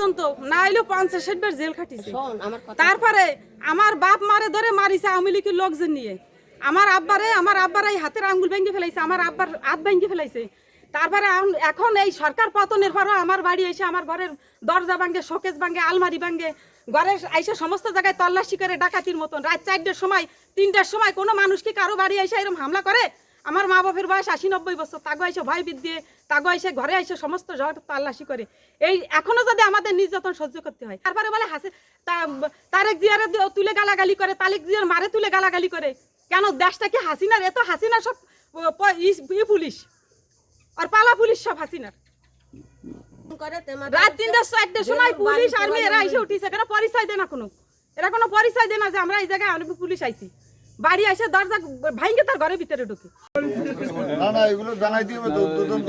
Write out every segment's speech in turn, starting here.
পর্যন্ত না হইলেও পঞ্চাশ ষাট বার জেল খাটিছে। তারপরে আমার বাপ মারে ধরে মারিছে আওয়ামী লীগের লোকজন নিয়ে। আমার আব্বারে আমার আব্বার এই হাতের আঙ্গুল ভেঙে ফেলাইছে আমার আব্বার হাত ভেঙে ফেলাইছে। তারপরে এখন এই সরকার পতনের পরও আমার বাড়ি এসে আমার ঘরের দরজা ভাঙ্গে শোকেস ভাঙ্গে আলমারি ভাঙ্গে ঘরে এসে সমস্ত জায়গায় তল্লাশি করে ডাকাতির মতন। রাত চারটের সময় তিনটার সময় কোনো মানুষ কি কারও বাড়ি এসে এরকম হামলা করে? আমার মা বাপের বয়স আশি নব্বই বছর। তাগো এসে ভয় বিদ্যে তাগো এসে ঘরে এসে সমস্ত ঝড় তল্লাশি করে। এই এখনও যদি আমাদের নির্যাতন সহ্য করতে হয়, তারপরে বলে হাসে তারেক জিয়ারে তুলে গালাগালি করে তারেক জিয়ার মারে তুলে গালাগালি করে। কেন দেশটা কি হাসিনার? এত হাসিনা সব ই- পুলিশ। আর পালা পুলিশ সব হাসিনার। রাত তিনটা চারটের সময় পুলিশ, আর্মি এরা এসে উঠিছে কেন পরিচয় দেয় না কোনো? এরা কোনো পরিচয় দেয় না যে আমরা এই জায়গায় অনেক পুলিশ আইছি। বাড়ি এসে দরজা ভাঙ্গে তার ঘরের ভিতরে ঢুকে। না না এগুলো জানাইতে হবে উদ্বোধন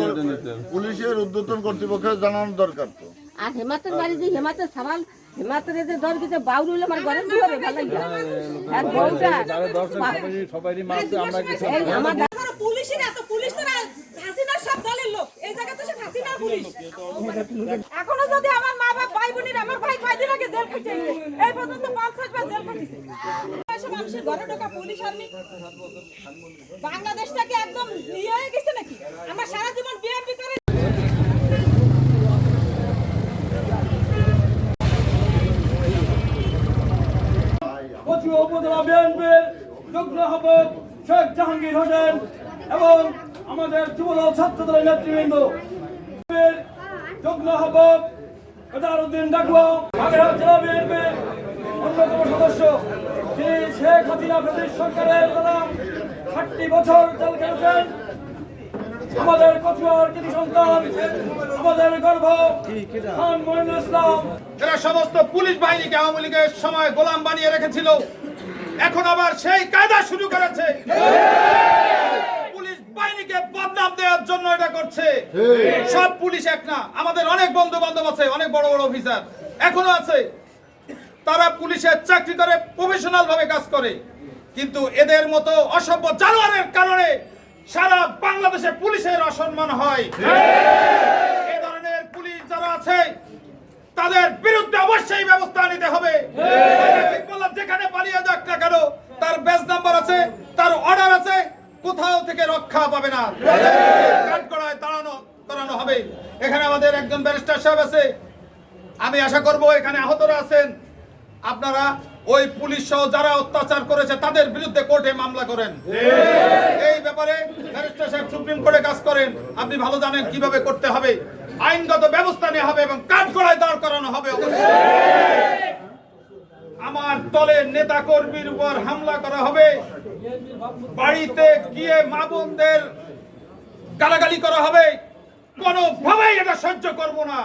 পুলিশের উদ্বোধন কর্তৃপক্ষের জানানো দরকার তো। আর হেমাতের বাড়ি যে হেমাতের সাবাল হেমাতের যে দর দিতে বাউল হইলে আমার ঘরে দুয়ারে ভালো আর বউটা সবারই মারছে আমরা কিছু এই পুলিশের এত পুলিশ তো হাসিনার সব দলের লোক। এই জায়গা তো সব হাসিনার পুলিশ। এখনও যদি আমার মা বাপ ভাই বোনের আমার ভাই কয়দিন আগে জেল খাটিয়েছে এই পর্যন্ত পঞ্চাশ বার জেল খাটিয়েছে ঢোকা পুলিশ আর্মি। বাংলাদেশটাকে একদম ইয়ে হয়ে গেছে নাকি? আমরা সারা জীবন বিএনপি করে উপজেলা বিএনপির যুগ্ম আহ্বায়ক শেখ জাহাঙ্গীর হোসেন এবং আমাদের যুবদল ছাত্রদলের নেতৃবৃন্দ। যুগ্ম আহ্বায়ক কেদারউদ্দিন ডাকুয়া বাগেরহাট জেলা বিএনপির অন্যতম সদস্য। যিনি শেখ হাসিনা ব্রিটিশ সরকারের ষাটটি বছর জেল খেটেছেন আমাদের কচুয়ার কৃতি সন্তান আমাদের গর্ব খান মহিনুল ইসলাম। এরা সমস্ত পুলিশ বাহিনীকে আওয়ামী লীগের সময় গোলাম বানিয়ে রেখেছিল এখন আবার সেই কায়দা শুরু করেছে। পুলিশ বাহিনীকে বদনাম দেওয়ার জন্য এটা করছে। সব পুলিশ এক না আমাদের অনেক বন্ধু বান্ধব আছে অনেক বড় বড় অফিসার এখনও আছে। তারা পুলিশের চাকরি করে প্রফেশনাল ভাবে কাজ করে। কিন্তু এদের মতো অসভ্য জানোয়ারের কারণে সারা বাংলাদেশে পুলিশের অসম্মান হয়। এ ধরনের পুলিশ যারা আছে, তাদের বিরুদ্ধে অবশ্যই ব্যবস্থা নিতে হবে। যেখানে পালিয়ে যাক না কেন, তার বেস নাম্বার আছে, তার অর্ডার আছে, কোথাও থেকে রক্ষা পাবে না। এখানে আমাদের একজন ব্যারিস্টার সাহেব আছে। আমি আশা করব এখানে আহতরা আছেন। আপনারা ওই পুলিশ সহ যারা অত্যাচার করেছে তাদের বিরুদ্ধে কোর্টে মামলা করেন। এই ব্যাপারে ব্যারিস্টার সাহেব সুপ্রিম কোর্টে কাজ করেন। আপনি ভালো জানেন কীভাবে করতে হবে। আইনগত ব্যবস্থা নেওয়া হবে এবং কাজ করায় দাঁড় করানো হবে। আমার দলের নেতা কর্মীর উপর হামলা করা হবে। বাড়িতে গিয়ে মা বোনদের গালাগালি করা হবে। কোনোভাবেই এটা সহ্য করব না।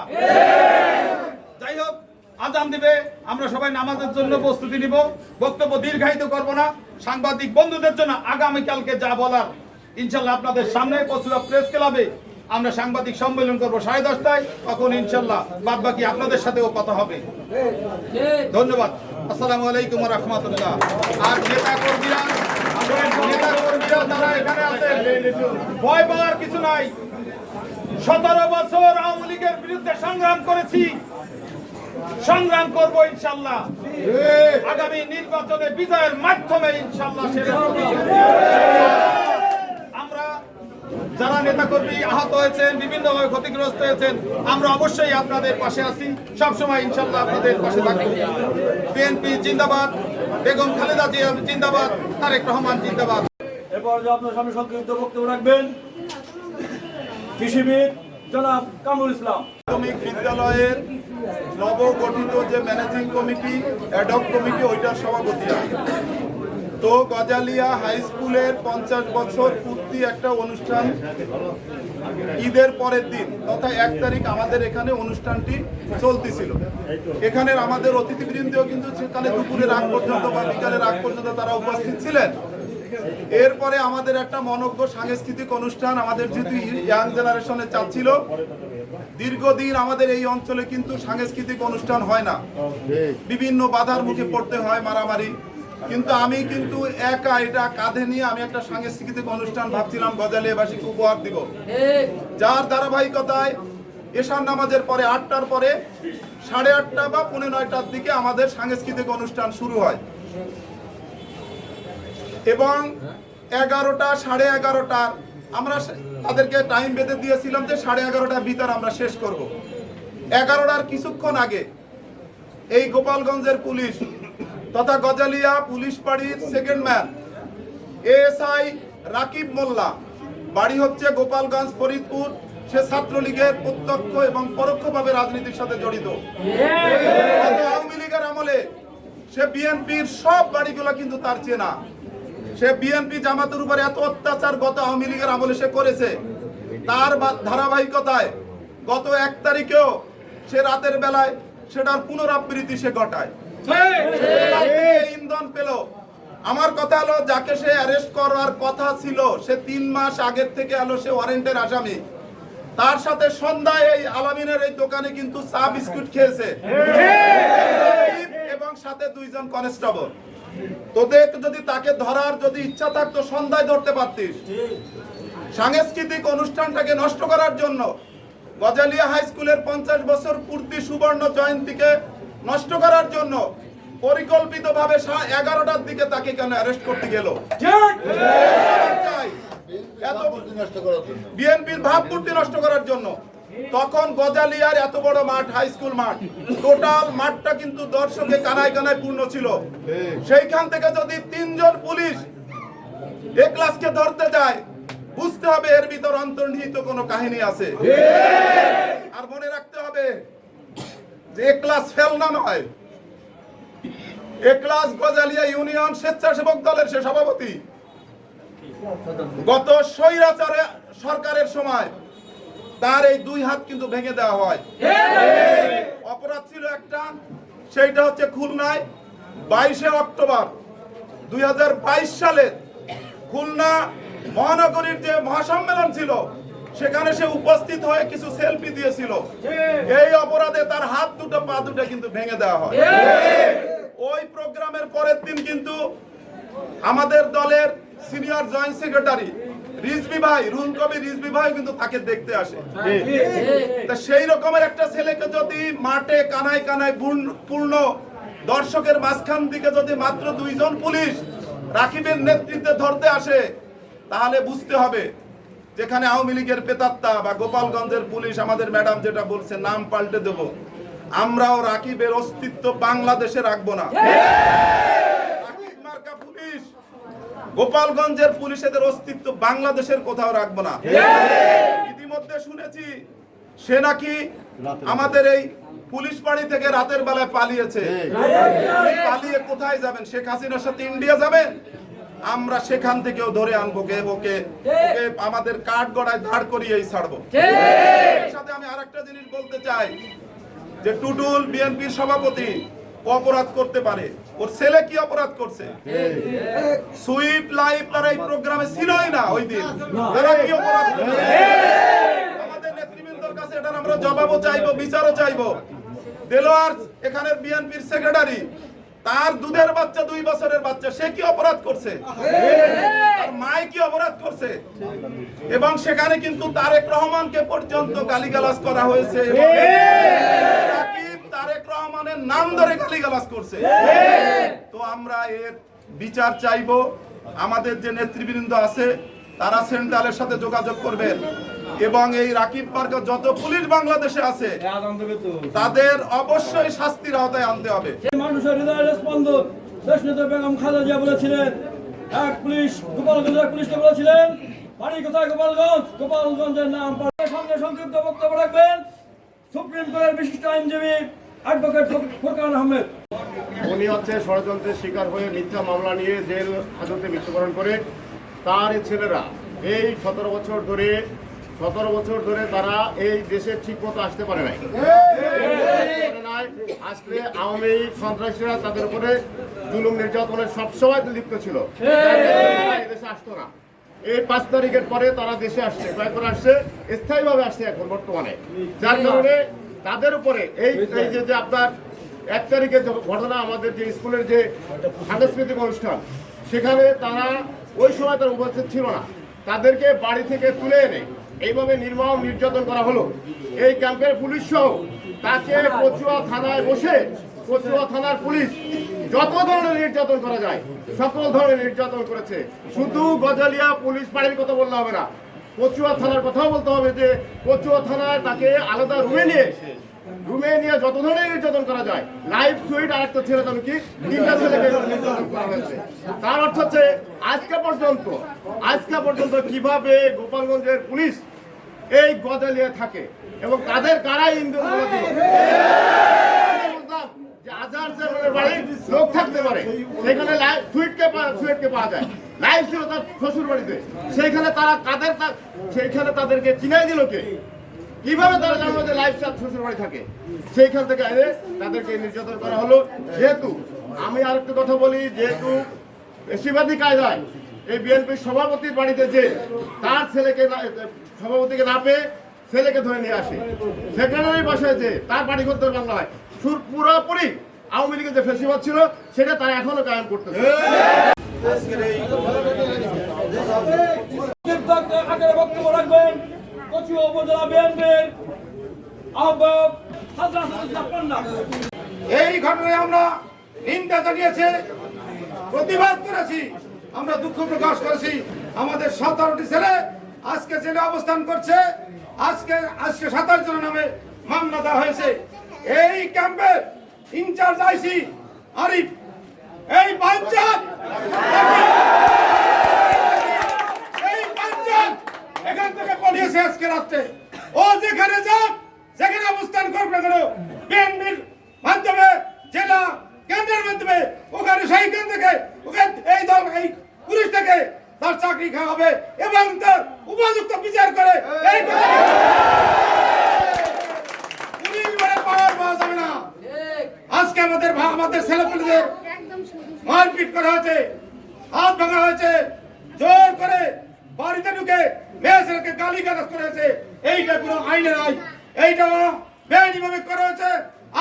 আজান দিবে। আমরা সবাই নামাজের জন্য প্রস্তুতি নিব। বক্তব্য দীর্ঘায়িত করব না। সাংবাদিক বন্ধুদের জন্য আগামীকালকে যা বলার, ইনশাল্লাহ আপনাদের সামনে কচুয়া প্রেস ক্লাবে আমরা সাংবাদিক সম্মেলন করব সাড়ে দশটায়। তখন ইনশাল্লাহ বাদ বাকি আপনাদের সাথেও কথা হবে। ধন্যবাদ। আসসালামু আলাইকুম রহমতুল্লাহ। আর নেতা কর্মীরা নেতা কর্মীরা এখানে আছেন, ভয় পাওয়ার কিছু নাই। সতেরো বছর আওয়ামী লীগের বিরুদ্ধে সংগ্রাম করেছি। সংগ্রাম করব ইনশাল্লাহ। আগামী নির্বাচনে বিজয়ের মাধ্যমে ইনশাল্লাহ আমরা যারা নেতাকর্মী আহত হয়েছেন বিভিন্নভাবে ক্ষতিগ্রস্ত হয়েছেন আমরা অবশ্যই আপনাদের পাশে আছি। সবসময় ইনশাল্লাহ আপনাদের পাশে থাকব। বিএনপি জিন্দাবাদ বেগম খালেদা জিয়া জিন্দাবাদ তারেক রহমান জিন্দাবাদ। এরপর যে আপনার সামনে সংক্ষিপ্ত বক্তব্য রাখবেন কৃষিবিদ জনাব কামরুল ইসলাম। প্রাথমিক বিদ্যালয়ের নবগঠিত যে ম্যানেজিং কমিটি অ্যাডক কমিটি ওইটার সভাপতি। তো গজালিয়া হাই স্কুলের পঞ্চাশ বছর পূর্তি একটা অনুষ্ঠান ঈদের পরের দিন তথা এক তারিখ আমাদের এখানে অনুষ্ঠানটি চলতেছিল। এখানের আমাদের অতিথিবৃন্দও কিন্তু সেখানে দুপুরের আগ পর্যন্ত বা বিকালের আগ পর্যন্ত তারা উপস্থিত ছিলেন। এরপরে আমাদের একটা মনজ্ঞ সাংস্কৃতিক অনুষ্ঠান আমাদের যেহেতু ইয়াং জেনারেশনে চাচ্ছিল দীর্ঘদিন আমাদের এই অঞ্চলে কিন্তু সাংস্কৃতিক অনুষ্ঠান হয় না। বিভিন্ন বাধার মুখে পড়তে হয় মারামারি। কিন্তু আমি কিন্তু একা এটা কাঁধে নিয়ে আমি একটা সাংস্কৃতিক অনুষ্ঠান ভাবছিলাম, গজালে গজালিয়াবাসীকে উপহার দিব। যার ধারাবাহিকতায় এশার নামাজের পরে আটটার পরে সাড়ে আটটা বা পৌনে নয়টার দিকে আমাদের সাংস্কৃতিক অনুষ্ঠান শুরু হয়। এবং এগারোটা সাড়ে এগারোটার আমরা তাদেরকে টাইম বেঁধে দিয়েছিলাম যে সাড়ে এগারোটার ভিতর আমরা শেষ করব। এগারোটার কিছুক্ষণ আগে এই গোপালগঞ্জের পুলিশ তথা Gajalia police পাড়ির second man ASI Rakib Molla বাড়ি হচ্ছে গোপালগঞ্জ ফরিদপুর সে ছাত্রলীগের প্রত্যক্ষ এবং পরোক্ষভাবে রাজনীতির সাথে জড়িত। আওয়ামী লীগের আমলে সে বিএনপির সব বাড়িগুলো কিন্তু তার চেনা। সে বিএনপি জামাতের উপরে এত অত্যাচার গত আওয়ামী লীগের আমলে সে করেছে তার ধারাবাহিকতায় গত এক তারিখেও সে রাতের বেলায় সেটার পুনরাবৃত্তি সে ঘটায়। ইন্ধন পেল। আমার কথা হলো যাকে সে অ্যারেস্ট করার কথা ছিল সে তিন মাস আগের থেকে আলো সে ওয়ারেন্টের আসামি। তার সাথে সন্ধ্যায় এই আলামিনের এই দোকানে কিন্তু চা বিস্কুট খেয়েছে। এবং সাথে দুইজন কনস্টেবল তোদের যদি তাকে ধরার যদি ইচ্ছা থাকতো সন্ধ্যায় ধরতে পারতিস। সাংস্কৃতিক অনুষ্ঠানটাকে নষ্ট করার জন্য গজালিয়া হাই স্কুলের পঞ্চাশ বছর পূর্তি সুবর্ণ জয়ন্তীকে নষ্ট করার জন্য পরিকল্পিতভাবে এগারোটার দিকে তাকে কেন অ্যারেস্ট করতে গেল? বিএনপির ভাবমূর্তি নষ্ট করার জন্য। তখন গজালিয়ার এত বড় মাঠ হাই স্কুল মাঠ। টোটাল মাঠটা কিন্তু দর্শকে কানায় কানায় পূর্ণ ছিল। সেইখান থেকে যদি তিনজন পুলিশ এ ক্লাসকে ধরতে যায়, বুঝতে হবে এর ভিতর অন্তর্নিহিত কোনো কাহিনী আছে। আর মনে রাখতে হবে যে এ ক্লাস ফেল না নয়। এ ক্লাস গজালিয়া ইউনিয়ন স্বেচ্ছাসেবক দলের সে সভাপতি। গত স্বৈরাচারে সরকারের সময় তার এই দুই হাত কিন্তু ভেঙে দেওয়া হয়। অপরাধ ছিল একটা, সেইটা হচ্ছে খুলনায় বাইশে অক্টোবর দুই সালে খুলনা মহানগরীর যে মহাসম্মেলন ছিল, সেখানে সে উপস্থিত হয়ে কিছু সেলফি দিয়েছিল। এই অপরাধে তার হাত দুটো, পা দুটো কিন্তু ভেঙে দেওয়া হয়। ওই প্রোগ্রামের পরের দিন কিন্তু আমাদের দলের সিনিয়র জয়েন্ট সেক্রেটারি রিজবি ভাই রুহুল কবির রিজবি ভাই কিন্তু তাকে দেখতে আসে। তা সেই রকমের একটা ছেলেকে যদি মাঠে কানায় কানায় পূর্ণ- দর্শকের মাঝখান থেকে যদি মাত্র দুইজন পুলিশ রাকিবের নেতৃত্বে ধরতে আসে তাহলে বুঝতে হবে যেখানে আওয়ামী লীগের পেতাত্তা বা গোপালগঞ্জের পুলিশ আমাদের ম্যাডাম যেটা বলছে নাম পাল্টে দেব। আমরাও রাকিবের অস্তিত্ব বাংলাদেশে রাখব না। গোপালগঞ্জের পুলিশেদের অস্তিত্ব বাংলাদেশের কোথাও রাখব না। ইতিমধ্যে শুনেছি সে নাকি আমাদের এই পুলিশ বাড়ি থেকে রাতের বেলায় পালিয়েছে। পালিয়ে কোথায় যাবেন? শেখ হাসিনার সাথে ইন্ডিয়া যাবেন? আমরা সেখান থেকেও ধরে আনব কে ওকে আমাদের কাঠ গড়ায় দাঁড় করিয়েই ছাড়বো। এর সাথে আমি আরেকটা জিনিস বলতে চাই যে টুটুল বিএনপির সভাপতি অপরাধ করতে পারে। ওর ছেলে কি অপরাধ করছে? সুইট লাইফ তারা এই প্রোগ্রামে ছিলই না ওই দিন। তারা কি অপরাধ করছে? আমাদের নেতৃবৃন্দর কাছে এটার আমরা জবাবও চাইব বিচারও চাইব। দেলোয়ার এখানে বিএনপির সেক্রেটারি তার দুধের বাচ্চা দুই বছরের বাচ্চা সে কি অপরাধ করছে? আর মায় কি অপরাধ করছে? এবং সেখানে কিন্তু তারেক রহমানকে পর্যন্ত গালিগালাজ করা হয়েছে। তারেক রহমানের নাম ধরে গালিগালাজ করছে। তো আমরা এর বিচার চাইব। আমাদের যে নেতৃবৃন্দ আছে তারা সেন্ট্রালের সাথে যোগাযোগ করবেন। এবং এই রাকিব পার্কে যত পুলিশ বাংলাদেশে আছে তাদের অবশ্যই শাস্তির আওতায় আনতে হবে। মানুষের হৃদয়ের স্পন্দন দেশনেতা বেগম খালেদা জিয়া বলেছিলেন এক পুলিশ গোপালগঞ্জের পুলিশকে বলেছিলেন বাড়ি কোথায় গোপালগঞ্জ? গোপালগঞ্জের নাম সামনে সংক্ষিপ্ত বক্তব্য রাখবেন। সুপ্রিম কোর্টের বিশিষ্ট আইনজীবী উনি হচ্ছে ষড়যন্ত্রের শিকার হয়ে মিথ্যা মামলা নিয়ে জেল হাজতে মৃত্যুবরণ করে তার ছেলেরা। এই সতেরো বছর ধরে, সতেরো বছর ধরে তারা এই দেশে ঠিক মতো আসতে পারে নাই। আসলে আওয়ামী সন্ত্রাসীরা তাদের উপরে জুলুম নির্যাতনে সবসময় লিপ্ত ছিল। দেশে আসতো না। এই পাঁচ তারিখের পরে তারা দেশে আসছে কয়েকবার আসছে, স্থায়ীভাবে আসছে এখন বর্তমানে। যার কারণে তাদের উপরে এই এই যে যে আপনার এক তারিখের ঘটনা আমাদের যে স্কুলের যে সাংস্কৃতিক অনুষ্ঠান সেখানে তারা ওই সময় তারা উপস্থিত ছিল না। তাদেরকে বাড়ি থেকে তুলে এনে এইভাবে নির্মম নির্যাতন করা হলো। এই ক্যাম্পের পুলিশ সহ তাকে কচুয়া থানায় বসে কচুয়া থানার পুলিশ যত ধরনের নির্যাতন করা যায় সকল ধরনের নির্যাতন করেছে। শুধু গজালিয়া পুলিশ বাড়ির কথা বললে হবে না কচুয়া থানার কথাও বলতে হবে যে কচুয়া থানায় তাকে আলাদা রুমে নিয়ে রুমে নিয়ে যত ধরনের নির্যাতন করা যায়, লাইফ সুইট আর একটা ছেলে তুমি কি তিনটা নির্যাতন করা হয়েছে তার অর্থ হচ্ছে, আজকে পর্যন্ত আজকে পর্যন্ত কীভাবে গোপালগঞ্জের পুলিশ এই গজালিয়া থাকে এবং তাদের কারাই। বুঝলাম যে আজহার বাড়ি, লোক থাকতে পারে। সেখানে সুইটকে সুইটকে পাওয়া যায়। লাইভ ছিল সেইখানে তারা কাদের সেইখানে তাদেরকে চিনাই দিল কে? কীভাবে তারা জানলো যে লাইফ স্টাইল শ্বশুর বাড়ি থাকে? সেইখান থেকে এনে তাদেরকে নির্যাতন করা হলো। যেহেতু আমি আরেকটা কথা বলি, যেহেতু বেশিরভাগই কায়দায় এই বিএনপির সভাপতির বাড়িতে যে তার ছেলেকে সভাপতিকে না পেয়ে ছেলেকে ধরে নিয়ে আসে। সেক্রেটারি বাসায় যে তার বাড়ি করতে বাংলা হয় পুরোপুরি আওয়ামী লীগের যে ফেসিবাদ ছিল, সেটা তারা এখনও কায়েম করতেছে। বক্তব্য রাখবেন এই ঘটনায় আমরা নিন্দা জানিয়েছে, প্রতিবাদ করেছি, আমরা দুঃখ প্রকাশ করেছি। আমাদের সতেরোটি ছেলে আজকে জেলে অবস্থান করছে। আজকে আজকে সাতাশ জনের নামে মামলা দেওয়া হয়েছে। এই ক্যাম্পের ইনচার্জ আইসি আরিফ। এই পাঞ্চায়েত এই পাঞ্চায়েত এখান থেকে পড়িয়েছে আজকে রাত্রে ও যেখানে যাক যেখানে অবস্থান করবে না কেন বিএনপির মাধ্যমে জেলা কেন্দ্রের মাধ্যমে ওখানে সেইখান থেকে ওকে এই দল এই পুলিশ থেকে তার চাকরি খাওয়া হবে এবং তার উপযুক্ত বিচার করে এই পুলিশ মানে পাওয়ার পাওয়া যাবে না আজকে আমাদের ভা- আমাদের ছেলেপেলেদের মারপিট করা হয়েছে হাত ভাঙা হয়েছে জোর করে বাড়িতে ঢুকে মেয়েদেরকে গালি গালাজ করেছে এইটা কোনো আইনে নাই এইটা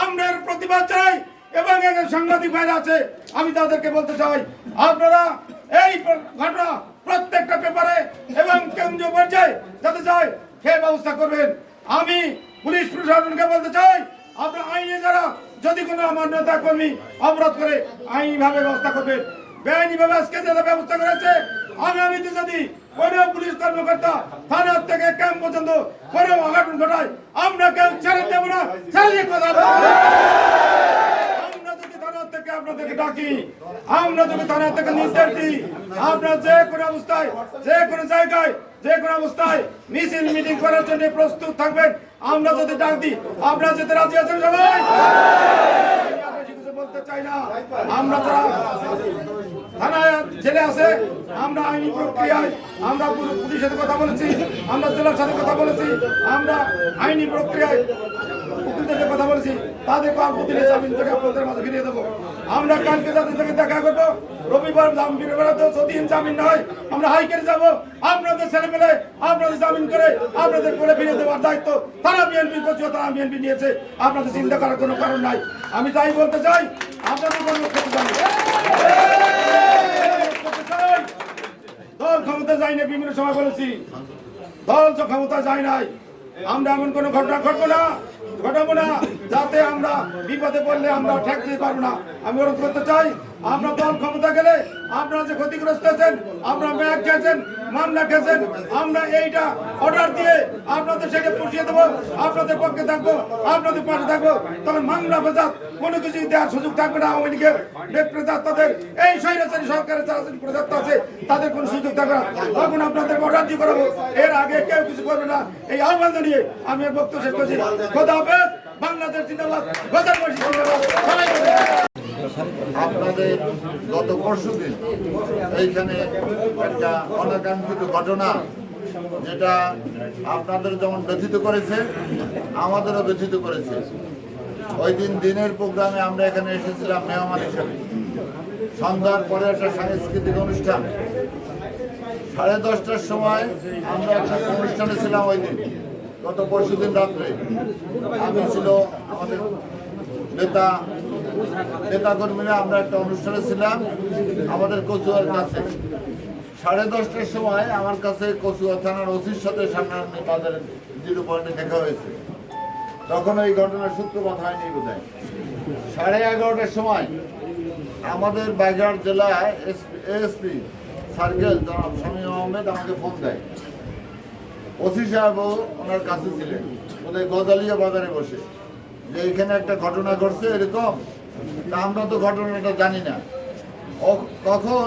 আমরা প্রতিবাদ চাই এবং সাংবাদিক আছে, আমি তাদেরকে বলতে চাই, আপনারা এই ঘটনা প্রত্যেকটা পেপারে এবং কেন্দ্রীয় পর্যায়ে যাতে যায় সে ব্যবস্থা করবেন। আমি পুলিশ প্রশাসনকে বলতে চাই, আপনার আইনে যারা যদি কোনো আমার নেতা কর্মী অবরোধ করে আইনি ভাবে ব্যবস্থা করবেন। বেআইনি ভাবে আজকে যারা ব্যবস্থা করেছে আগামীতে যদি কোনো পুলিশ কর্মকর্তা থানার থেকে ক্যাম্প পর্যন্ত কোনো অঘটন ঘটায়, আমরা কেউ ছেড়ে দেব না। ছেড়ে কথা আমরা যদি থানার থেকে আপনাদেরকে ডাকি, আমরা যদি থানার থেকে নির্দেশ দিই আপনারা যে কোনো অবস্থায়, যে কোনো জায়গায়, যে কোনো অবস্থায় মিছিল, মিটিং করার জন্য প্রস্তুত থাকবেন। আমরা যদি ডাক দিই আপনারা যেতে রাজি আছেন সবাই। বলতে চাই না। আমরা যারা থানায় জেলে আছে, আমরা আইনি প্রক্রিয়ায়, আমরা পুলিশের সাথে কথা বলেছি, আমরা জেলার সাথে কথা বলেছি, আমরা আইনি প্রক্রিয়ায় উকিলদের কথা বলেছি, তাদেরকে দিনে জামিন থেকে আপনাদের মাঝে ফিরিয়ে দেবো। আমরা কালকে তাদের থেকে দেখা করব, রবিবার জামিন বেরোতে যদি জামিন না হয় আমরা হাইকোর্টে যাব। আপনাদের ছেলে পেলে আপনাদের জামিন করে আপনাদের করে ফিরিয়ে দেওয়ার দায়িত্ব তারা বিএনপি করছে তারা বিএনপি নিয়েছে। আপনাদের চিন্তা করার কোনো কারণ নাই। আমি তাই বলতে চাই আপনাদের কোনো ক্ষতি জানি দল ক্ষমতা যায় না বিভিন্ন সময় বলেছি। দল তো ক্ষমতা যায় নাই। আমরা এমন কোনো ঘটনা ঘটবো না, ঘটাবো না, যাতে আমরা বিপদে পড়লে আমরা ঠেক দিতে পারব না। আমি অনুরোধ করতে চাই আমরা দল ক্ষমতা গেলে আপনারা যে ক্ষতিগ্রস্ত আছেন, আপনারা ব্যাগ খেয়েছেন মামলা খেয়েছেন, আমরা এইটা অর্ডার দিয়ে আপনাদের সেটা পুষিয়ে দেবো, আপনাদের পক্ষে থাকব, আপনাদের পাশে থাকব। তবে মামলা ফেসাদ, কোনো কিছু দেওয়ার সুযোগ থাকবে না আওয়ামী লীগের তাদের এই স্বৈরাচারী সরকারের যারা প্রেতাত্ম আছে, তাদের কোনো সুযোগ থাকবে না। তখন আপনাদের অর্ডার দিয়ে করাবো। এর আগে কেউ কিছু করবে না। এই আহ্বান জানিয়ে আমি বক্তব্য শেষ করছি। খোদা হাফেজ। বাংলাদেশ জিন্দাবাদ। আপনাদের গত পরশু দিন এইখানে একটা অনাকাঙ্ক্ষিত ঘটনা যেটা আপনাদের যেমন ব্যথিত করেছে, আমাদেরও ব্যথিত করেছে। ওই দিন দিনের প্রোগ্রামে আমরা এখানে এসেছিলাম মেহমান হিসেবে। সন্ধ্যার পরে একটা সাংস্কৃতিক অনুষ্ঠান। সাড়ে দশটার সময় আমরা একটা অনুষ্ঠানে ছিলাম ওই দিন। গত পরশু দিন রাত্রে। আমি ছিল আমাদের নেতা নেতা কর্মীরা আমরা একটা অনুষ্ঠানে ছিলাম আমাদের কচুয়ার কাছে। সাড়ে দশটার সময় আমার কাছে কচুয়া থানার ওসির সাথে সামনাসামনি বাজারের জিরো পয়েন্টে দেখা হয়েছে। তখন এই ঘটনার সূত্রপাত হয়নি বোধহয়। সাড়ে এগারোটার সময় আমাদের বাগেরহাট জেলায় এএসপি সার্কেল জনাব শামীম আহমেদ আমাকে ফোন দেয়। ওসি সাহেবও ওনার কাছে ছিলেন। ওদের গজালিয়া বাজারে বসে। যে এখানে একটা ঘটনা ঘটছে এরকম তা আমরা তো ঘটনাটা জানি না। তখন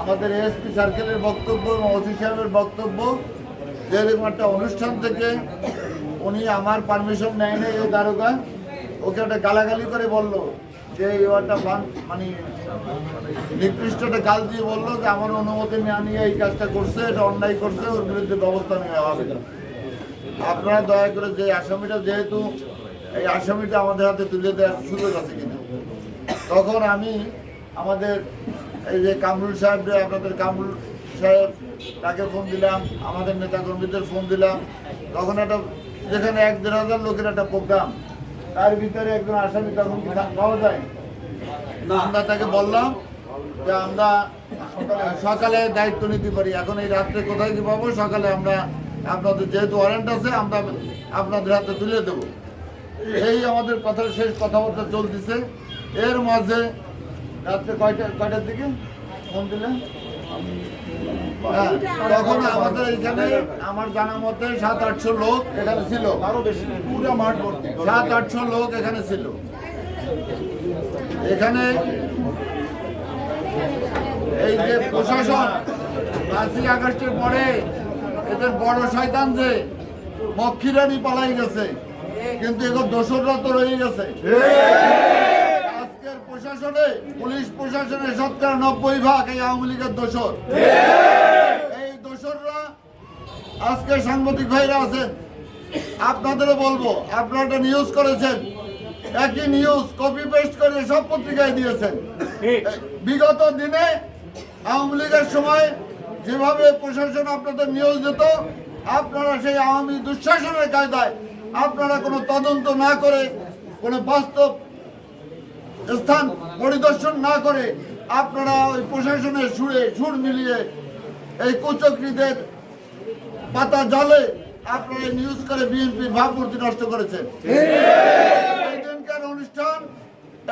আমাদের এসপি সার্কেলের বক্তব্য এবং ওসি সাহেবের বক্তব্য যে একটা অনুষ্ঠান থেকে উনি আমার পারমিশন নেয় নাই এই দারোগা। ওকে একটা গালাগালি করে বলল যে একটা মানে নিকৃষ্ট একটা গাল দিয়ে বলল যে আমার অনুমতি না নিয়ে এই কাজটা করছে, এটা অন্যায় করছে, ওর বিরুদ্ধে ব্যবস্থা নেওয়া হবে। আপনারা দয়া করে যে আসামিটা যেহেতু এই আসামিটা আমাদের হাতে তুলে দেওয়ার সুযোগ আছে কিনা? তখন আমি আমাদের এই যে কামরুল সাহেব আপনাদের কামরুল সাহেব, তাকে ফোন দিলাম, আমাদের নেতা কর্মীদের ফোন দিলাম। তখন একটা, যেখানে এক দেড় হাজার লোকের একটা প্রোগ্রাম, তার ভিতরে একজন আসামি তখন কি পাওয়া যায়? না, আমরা তাকে বললাম যে আমরা সকালে দায়িত্ব নিতে পারি। এখন এই রাত্রে কোথায় কি পাবো? সকালে আমরা, আপনাদের যেহেতু ওয়ারেন্ট আছে, আমরা আপনাদের হাতে তুলে দেবো। এই আমাদের কথা শেষ কথাবার্তা চলতেছে। এর মাঝে রাত্রে কয়টা কয়টার দিকে? ফোন দিলেন হ্যাঁ, তখন আমাদের এখানে আমার জানা মতে সাত আটশো লোক এখানে ছিল। আরও বেশি পুরো মাঠ ভর্তি। সাত আটশো লোক এখানে ছিল। এখানে এই যে প্রশাসন পাঁচই আগস্টের পরে এদের বড় শয়তান যে মক্ষিরানি পালাই গেছে। কিন্তু এখন দোসররা তো রয়ে গেছে। আজকের প্রশাসনে, পুলিশ প্রশাসনের শতকরা নব্বই ভাগ এই আওয়ামী লীগের দোসর এই দোসররা আজকে সাংবাদিক ভাইরা আছেন। আপনাদেরও বলব, আপনারা একটা নিউজ করেছেন। একই নিউজ কপি পেস্ট করে সব পত্রিকায় দিয়েছেন। বিগত দিনে আওয়ামী লীগের সময় যেভাবে প্রশাসন আপনাদের নিউজ দিত, আপনারা সেই আওয়ামী দুঃশাসনের কায়দায় আপনারা কোনো তদন্ত না করে কোনো বাস্তব স্থান পরিদর্শন না করে আপনারা ওই প্রশাসনের সুরে সুর মিলিয়ে এই কুচক্রীদের পাতা জলে আপনারা নিউজ করে বিএনপির ভাবমূর্তি নষ্ট করেছেন। এই অনুষ্ঠান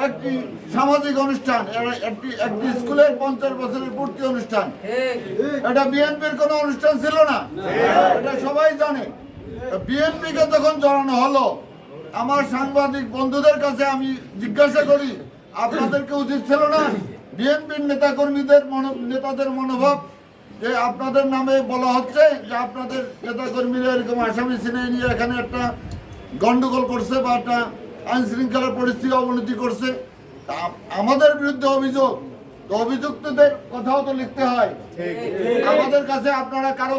একটি সামাজিক অনুষ্ঠান একটি একটি স্কুলের পঞ্চাশ বছরের পূর্তি অনুষ্ঠান। এটা বিএনপির কোনো অনুষ্ঠান ছিল না। এটা সবাই জানে। বিএনপি কে যখন জড়ানো হলো আমার সাংবাদিক বন্ধুদের কাছে আমি জিজ্ঞাসা করি আপনাদেরকে উচিত ছিল না? বিএনপির নেতা কর্মীদের নেতাদের মনোভাব যে আপনাদের নামে বলা হচ্ছে যে আপনাদের নেতা কর্মীরা এরকম আসামি সিনে নিয়ে এখানে একটা গন্ডগোল করছে বা একটা আইন শৃঙ্খলার পরিস্থিতি অবনতি করছে। তা আমাদের বিরুদ্ধে অভিযোগ অভিযুক্তদের কথাও তো লিখতে হয়। আমাদের কাছে আপনারা কারও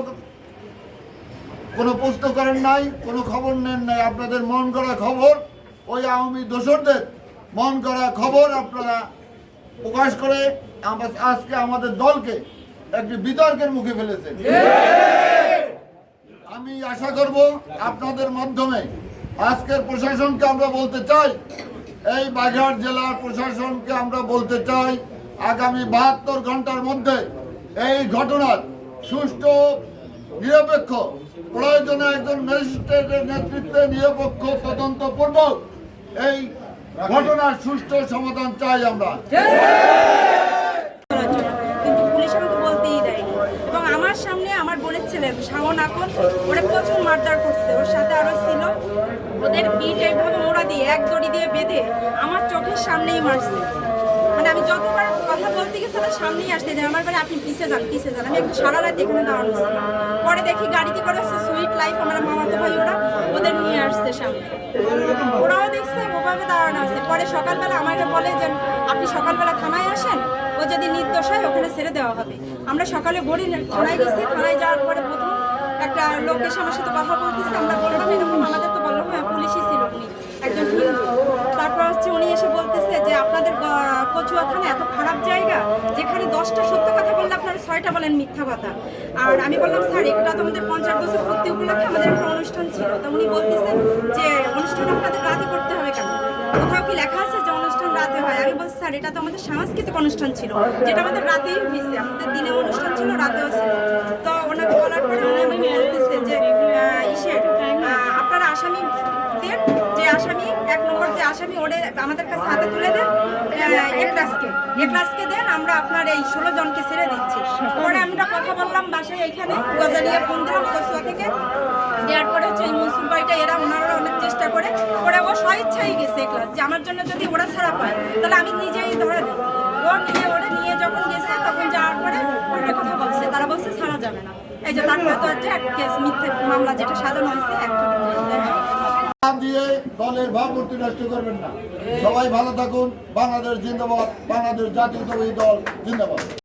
কোনো প্রশ্ন করেন নাই, কোনো খবর নেন নাই। আপনাদের মন করা খবর, ওই আওয়ামী দোসরদের মন করা খবর আপনারা প্রকাশ করে আজকে আমাদের দলকে একটি বিতর্কের মুখে ফেলেছে আমি আশা করব আপনাদের মাধ্যমে আজকের প্রশাসনকে আমরা বলতে চাই, এই বাগেরহাট জেলার প্রশাসনকে আমরা বলতে চাই, আগামী বাহাত্তর ঘণ্টার মধ্যে এই ঘটনার সুষ্ঠু নিরপেক্ষ, প্রয়োজনে একজন ম্যাজিস্ট্রেটের নেতৃত্বে নিরপেক্ষ, তদন্তপূর্বক এই ঘটনার সুষ্ঠু সমাধান চাই আমরা। আমার সামনে আমার ওরা প্রচুর করছে। ওর সাথে ছিল। ওদের মোড়া দিয়ে, এক দিয়ে বেঁধে আমার চোখের সামনেই মারছে। মানে আমি যতবার কথা বলতে গেছি আমার সামনেই আসতে দেয় আমার বাড়ি, আপনি পিছে যান পিছে যান। আমি একটু সারা রাত এখানে দাঁড়ানো পরে দেখি গাড়িতে করে আসছে সুইট লাইফ আমার মামাতো ভাই, ওরা ওদের নিয়ে আসছে সামনে। ওরাও দেখছে, ওভাবে দাঁড়ানো আছে। পরে সকালবেলা আমাকে বলে যে, আপনি সকালবেলা থানায় আসেন? ও যদি নির্দোষ হয় ওখানে ছেড়ে দেওয়া হবে। আমরা সকালে বড়ি থানায় গেছি। থানায় যাওয়ার পরে প্রথম একটা লোক এসে আমার সাথে কথা বলতেছে। আমরা বললাম এরকম আমাদের তো বললাম হ্যাঁ পুলিশই ছিল উনি। একজন তারপর হচ্ছে উনি এসে আপনাদের গ- কচুয়া থানা এত খারাপ জায়গা, যেখানে দশটা সত্য কথা বললে আপনারা ছয়টা বলেন মিথ্যা কথা। আর আমি বললাম, স্যার এটা তো আমাদের পঞ্চাশ বছর পূর্তি উপলক্ষে আমাদের একটা অনুষ্ঠান ছিল। তা উনি বলতেছেন যে অনুষ্ঠান আপনাদের রাতে করতে হবে কেন? কোথাও কি লেখা আছে যে অনুষ্ঠান রাতে হয়? আমি বলছে, স্যার, এটা তো আমাদের সাংস্কৃতিক অনুষ্ঠান ছিল, যেটা আমাদের রাতেই হয়েছে। আমাদের দিনে অনুষ্ঠান ছিল, রাতেও ছিল। তো ওনাকে বলার পরে উনি আমাকে বলতেছে যে আসামি ওরে আমাদের কাছে হাতে তুলে দেন এ ক্লাসকে দেন, আমরা আপনার এই ষোলো জনকে ছেড়ে দিচ্ছি। পরে আমরা কথা বললাম বাসায় এখানে গজালিয়া ফোন দিলাম কসুয়া থেকে। দেওয়ার পরে হচ্ছে এই মনসুর বাড়িটা এরা ওনারা অনেক চেষ্টা করে। ওরা ও স্বইচ্ছাই গেছে এ যে আমার জন্য যদি ওরা ছাড়া পায়, তাহলে আমি নিজেই ধরে দিই ও নিয়ে, ওরা নিয়ে যখন গেছে, তখন যাওয়ার পরে ওরা কথা বলছে, তারা বলছে, ছাড়া যাবে না। এই যে তারপরে তো হচ্ছে এক কেস মিথ্যে মামলা যেটা সাজানো হয়েছে নাম দিয়ে দলের ভাবমূর্তি নষ্ট করবেন না। সবাই ভালো থাকুন। বাংলাদেশ জিন্দাবাদ। বাংলাদেশ জাতীয় দল জিন্দাবাদ।